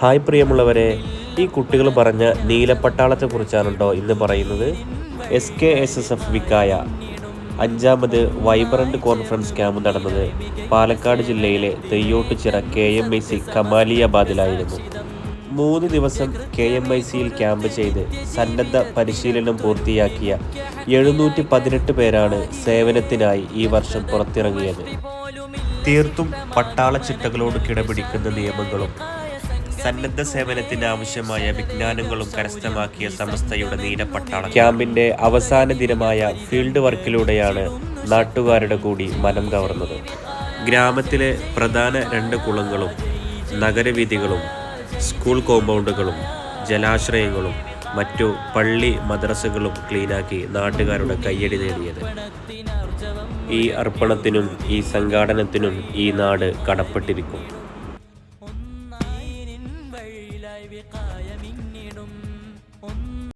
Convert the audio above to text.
Hi പ്രിയമുള്ളവരെ ഈ കുട്ടികൾ പറഞ്ഞ നീലപ്പട്ടാളത്തെ കുറിച്ചാണുണ്ടോ ഇന്ന് പറയുന്നത്? S K S S F Vikhaya അഞ്ചാമത് വൈബ്രന്റ് കോൺഫറൻസ് ക്യാമ്പ് നടന്നത് പാലക്കാട് ജില്ലയിലെ Theyyottuchira K M I C കമാലിയാബാദിലായിരുന്നു. മൂന്ന് ദിവസം കെ എം ഐ സിയിൽ ക്യാമ്പ് ചെയ്ത് സന്നദ്ധ പരിശീലനം പൂർത്തിയാക്കിയ എഴുന്നൂറ്റി പതിനെട്ട് പേരാണ് സേവനത്തിനായി ഈ വർഷം പുറത്തിറങ്ങിയത്. തീർത്തും പട്ടാള ചിട്ടകളോട് കിടപിടിക്കുന്ന നിയമങ്ങളും സന്നദ്ധ സേവനത്തിന് ആവശ്യമായ വിജ്ഞാനങ്ങളും കരസ്ഥമാക്കിയ സംസ്ഥയുടെ നീലപ്പട്ടാള ക്യാമ്പിന്റെ അവസാന ദിനമായ ഫീൽഡ് വർക്കിലൂടെയാണ് നാട്ടുകാരുടെ കൂടി മനം കവർന്നത്. ഗ്രാമത്തിലെ പ്രധാന രണ്ട് കുളങ്ങളും നഗരവീഥികളും സ്കൂൾ കോമ്പൗണ്ടുകളും ജലാശ്രയങ്ങളും മറ്റു പള്ളി മദ്രസകളും ക്ലീനാക്കി നാട്ടുകാരുടെ കയ്യടി നേടിയത്. ഈ അർപ്പണത്തിനും ഈ സംഘാടനത്തിനും ഈ നാട് കടപ്പെട്ടിരിക്കും.